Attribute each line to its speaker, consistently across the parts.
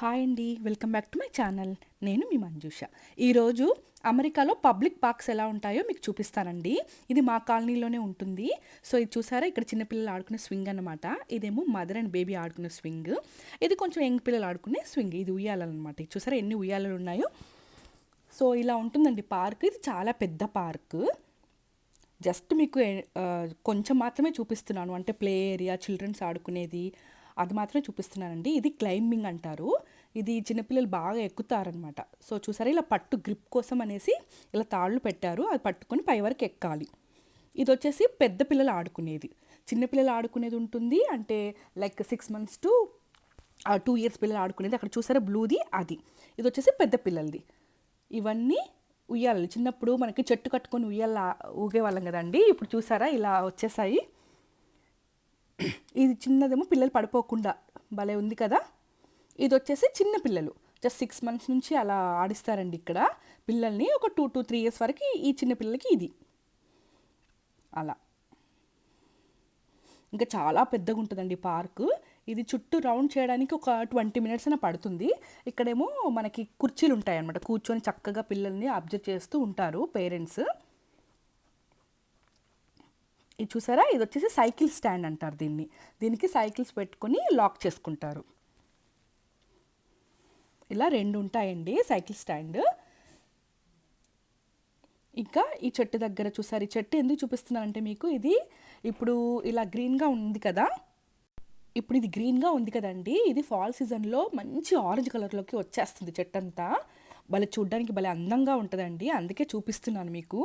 Speaker 1: Hi అండి welcome back to my channel. నేను మీ మంజుష. ఈరోజు అమెరికాలో పబ్లిక్ పార్క్స్ ఎలా ఉంటాయో మీకు చూపిస్తానండి. ఇది మా కాలనీలోనే ఉంటుంది. సో ఇది చూసారా? ఇక్కడ చిన్నపిల్లలు ఆడుకునే స్వింగ్ అన్నమాట. ఇదేమో మదర్ అండ్ బేబీ ఆడుకునే స్వింగ్. ఇది కొంచెం యంగ్ పిల్లలు ఆడుకునే స్వింగ్. ఇది ఉయ్యాలన్నమాట. ఇది చూసారా? ఎన్ని ఉయ్యాలలు ఉన్నాయో? సో ఇలా ఉంటుందండి పార్క్. ఇది చాలా పెద్ద పార్క్. జస్ట్ మీకు కొంచెం మాత్రమే చూపిస్తున్నాను. అంటే ప్లే ఏరియా చిల్డ్రన్స్ ఆడుకునేది అది మాత్రమే చూపిస్తున్నానండి. ఇది క్లైంబింగ్ అంటారు. ఇది చిన్నపిల్లలు బాగా ఎక్కుతారనమాట. సో చూసారా ఇలా పట్టు గ్రిప్ కోసం అనేసి ఇలా తాళ్ళు పెట్టారు. అది పట్టుకొని పై వరకు ఎక్కాలి. ఇది వచ్చేసి పెద్ద పిల్లలు ఆడుకునేది. చిన్నపిల్లలు ఆడుకునేది ఉంటుంది. అంటే like six months to two years పిల్లలు ఆడుకునేది. అక్కడ చూసారా బ్లూది అది. ఇది వచ్చేసి పెద్ద పిల్లలది. ఇవన్నీ ఉయ్యాలి చిన్నప్పుడు మనకి చెట్టు కట్టుకొని ఉయ్యాల ఊగేవాళ్ళం కదండి. ఇప్పుడు చూసారా ఇలా వచ్చేసాయి. ఇది చిన్నదేమో పిల్లలు పడిపోకుండా భలే ఉంది కదా. ఇది వచ్చేసి చిన్న పిల్లలు. జస్ట్ సిక్స్ మంత్స్ నుంచి అలా ఆడిస్తారండి ఇక్కడ. పిల్లల్ని ఒక టూ టు త్రీ ఇయర్స్ వరకు ఈ చిన్న పిల్లలకి ఇది. అలా. ఇంకా చాలా పెద్దగా ఉంటుందండి పార్క్. ఇది చుట్టూ రౌండ్ చేయడానికి ఒక ట్వంటీ మినిట్స్ అయినా పడుతుంది. ఇక్కడేమో మనకి కుర్చీలు ఉంటాయి అన్నమాట కూర్చొని చక్కగా పిల్లల్ని అబ్జర్వ్ చేస్తూ ఉంటారు పేరెంట్స్. ఇది చూసారా? ఇది వచ్చేసి సైకిల్ స్టాండ్ అంటారు దీన్ని. దీనికి సైకిల్స్ పెట్టుకొని లాక్ చేసుకుంటారు. ఇలా రెండు ఉంటాయండి సైకిల్ స్టాండ్. ఇంకా ఈ చెట్టు దగ్గర చూసారు. ఈ చెట్టు ఎందుకు చూపిస్తున్నానంటే మీకు ఇది ఇప్పుడు ఇలా గ్రీన్గా ఉంది కదా. ఇప్పుడు ఇది గ్రీన్గా ఉంది కదండి. ఇది ఫాల్ సీజన్లో మంచి ఆరెంజ్ కలర్లోకి వచ్చేస్తుంది చెట్టు అంతా భలే చూడ్డానికి భలే అందంగా ఉంటుందండి. అందుకే చూపిస్తున్నాను మీకు.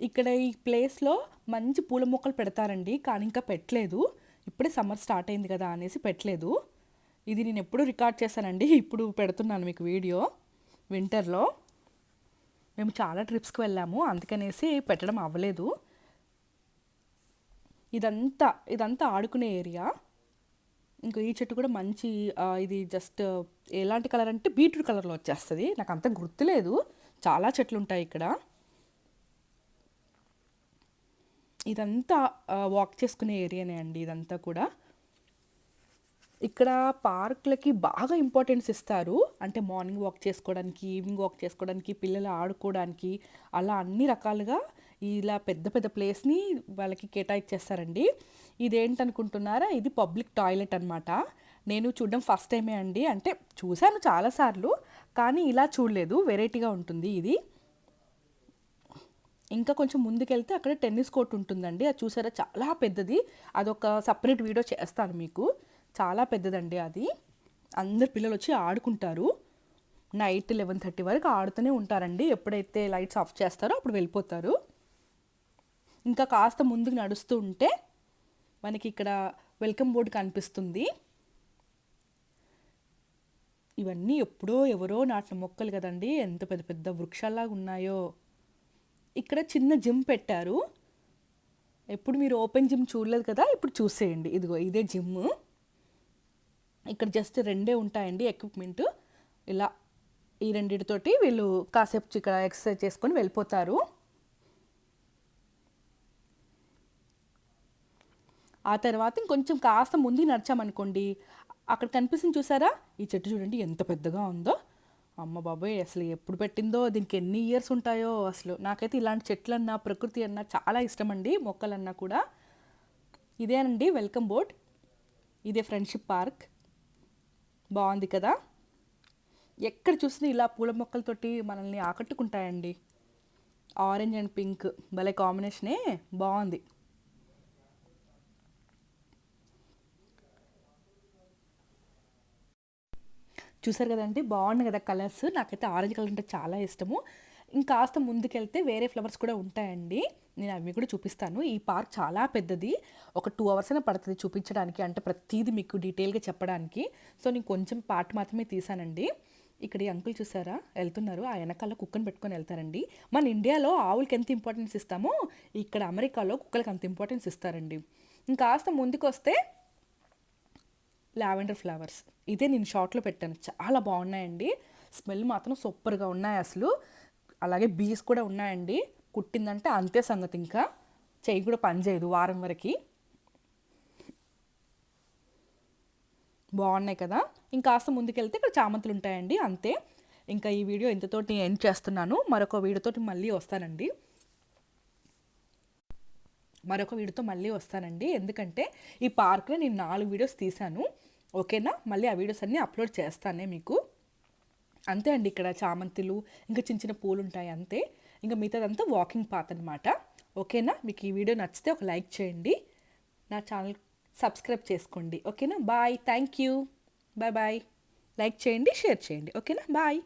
Speaker 1: ఇక్కడ ఈ ప్లేస్లో మంచి పూల మొక్కలు పెడతారండి కానీ ఇంకా పెట్టలేదు. ఇప్పుడే సమ్మర్ స్టార్ట్ అయింది కదా అనేసి పెట్టలేదు. ఇది నేను ఎప్పుడు రికార్డ్ చేశానండి ఇప్పుడు పెడుతున్నాను మీకు వీడియో వింటర్లో మేము చాలా ట్రిప్స్కి వెళ్ళాము అందుకనేసి పెట్టడం అవ్వలేదు. ఇదంతా ఇదంతా ఆడుకునే ఏరియా ఇంకా ఈ చెట్టు కూడా మంచి ఇది జస్ట్ ఎలాంటి కలర్ అంటే బీట్రూట్ కలర్లో వచ్చేస్తుంది. నాకు అంత గుర్తులేదు. చాలా చెట్లు ఉంటాయి ఇక్కడ. ఇదంతా వాక్ చేసుకునే ఏరియానే అండి ఇదంతా కూడా. ఇక్కడ పార్కులకి బాగా ఇంపార్టెన్స్ ఇస్తారు. అంటే మార్నింగ్ వాక్ చేసుకోవడానికి ఈవినింగ్ వాక్ చేసుకోవడానికి పిల్లలు ఆడుకోవడానికి అలా అన్ని రకాలుగా ఇలా పెద్ద పెద్ద ప్లేస్ని వాళ్ళకి కేటాయించేస్తారండి ఇదేంటనుకుంటున్నారా ఇది పబ్లిక్ టాయిలెట్ అనమాట నేను చూడడం ఫస్ట్ టైమే అండి. అంటే చూశాను చాలాసార్లు కానీ ఇలా చూడలేదు. వెరైటీగా ఉంటుంది ఇది. ఇంకా కొంచెం ముందుకెళ్తే అక్కడ టెన్నిస్ కోర్ట్ ఉంటుందండి. అది చూసారా? చాలా పెద్దది. అదొక సపరేట్ వీడియో చేస్తాను మీకు. చాలా పెద్దదండి అది. అందరు పిల్లలు వచ్చి ఆడుకుంటారు. నైట్ లెవెన్ థర్టీ వరకు ఆడుతూనే ఉంటారండి. ఎప్పుడైతే లైట్స్ ఆఫ్ చేస్తారో అప్పుడు వెళ్ళిపోతారు. ఇంకా కాస్త ముందుకు నడుస్తూ ఉంటే మనకి ఇక్కడ వెల్కమ్ బోర్డు కనిపిస్తుంది. ఇవన్నీ ఎప్పుడో ఎవరో నాటిన మొక్కలు కదండి. ఎంత పెద్ద పెద్ద వృక్షాల్లాగా ఉన్నాయో. ఇక్కడ చిన్న జిమ్ పెట్టారు. ఎప్పుడు మీరు ఓపెన్ జిమ్ చూడలేదు కదా ఇప్పుడు చూసేయండి. ఇదిగో ఇదే జిమ్ ఇక్కడ జస్ట్ రెండే ఉంటాయండి ఎక్విప్మెంట్ ఇలా ఈ రెండిటితోటి వీళ్ళు కాసేపు ఇక్కడ ఎక్సర్సైజ్ చేసుకొని వెళ్ళిపోతారు. ఆ తర్వాత ఇంకొంచెం కాస్త ముందు నడిచామనుకోండి అక్కడ కనిపిస్తుంది చూసారా? ఈ చెట్టు చూడండి ఎంత పెద్దగా ఉందో. అమ్మ బాబాయ్ అసలు ఎప్పుడు పెట్టిందో దీనికి ఎన్ని ఇయర్స్ ఉంటాయో అసలు. నాకైతే ఇలాంటి చెట్లన్నా ప్రకృతి అన్నా చాలా ఇష్టం అండి మొక్కలన్నా కూడా. ఇదేనండి వెల్కమ్ బోర్డ్ ఇదే ఫ్రెండ్షిప్ పార్క్. బాగుంది కదా? ఎక్కడ చూసినా ఇలా పూల మొక్కలతోటి మనల్ని ఆకట్టుకుంటాయండి. ఆరెంజ్ అండ్ పింక్ భలే కాంబినేషనే బాగుంది. చూసారు కదండి? బాగుంది కదా కలర్స్. నాకైతే ఆరెంజ్ కలర్ అంటే చాలా ఇష్టము. ఇంకాస్త ముందుకెళ్తే వేరే ఫ్లవర్స్ కూడా ఉంటాయండి. నేను అవి కూడా చూపిస్తాను. ఈ పార్క్ చాలా పెద్దది. ఒక టూ అవర్స్ అయినా పడుతుంది చూపించడానికి అంటే ప్రతిదీ మీకు డీటెయిల్గా చెప్పడానికి. సో నేను కొంచెం పార్ట్ మాత్రమే తీసానండి. ఇక్కడ ఈ అంకుల్ చూసారా? వెళ్తున్నారు. ఆ వెనకాల కుక్కను పెట్టుకొని వెళ్తారండి. మన ఇండియాలో ఆవులకి ఎంత ఇంపార్టెన్స్ ఇస్తామో ఇక్కడ అమెరికాలో కుక్కలకి అంత ఇంపార్టెన్స్ ఇస్తారండి. ఇంకాస్త ముందుకు వస్తే లావెండర్ ఫ్లవర్స్. ఇదే నేను షార్ట్లో పెట్టాను. చాలా బాగున్నాయండి. స్మెల్ మాత్రం సూపర్గా ఉన్నాయి అసలు. అలాగే బీస్ కూడా ఉన్నాయండి. కుట్టిందంటే అంతే సంగతి ఇంకా. చెయ్యి కూడా పనిచేయదు వారం వరకు. బాగున్నాయి కదా. ఇంకాస్త ముందుకెళ్తే ఇక్కడ చామంతులు ఉంటాయండి అంతే. ఇంకా ఈ వీడియో ఇంతతోటి ఎండ్ చేస్తున్నాను. మరొక వీడియోతోటి మళ్ళీ వస్తానండి. మరొక వీడియోతో మళ్ళీ వస్తానండి. ఎందుకంటే ఈ పార్క్లో నేను నాలుగు వీడియోస్ తీశాను. ఓకేనా? మళ్ళీ ఆ వీడియోస్ అన్నీ అప్లోడ్ చేస్తానే మీకు. అంతే అండి ఇక్కడ చామంతులు ఇంకా చిన్న చిన్న పూలు ఉంటాయి అంతే. ఇంకా మిగతాదంతా వాకింగ్ పాత్ అనమాట ఓకేనా? మీకు ఈ వీడియో నచ్చితే ఒక లైక్ చేయండి. నా ఛానల్ సబ్స్క్రైబ్ చేసుకోండి. ఓకేనా? Bye. Thank you. Bye bye. Like చేయండి షేర్ చేయండి. ఓకేనా? బాయ్.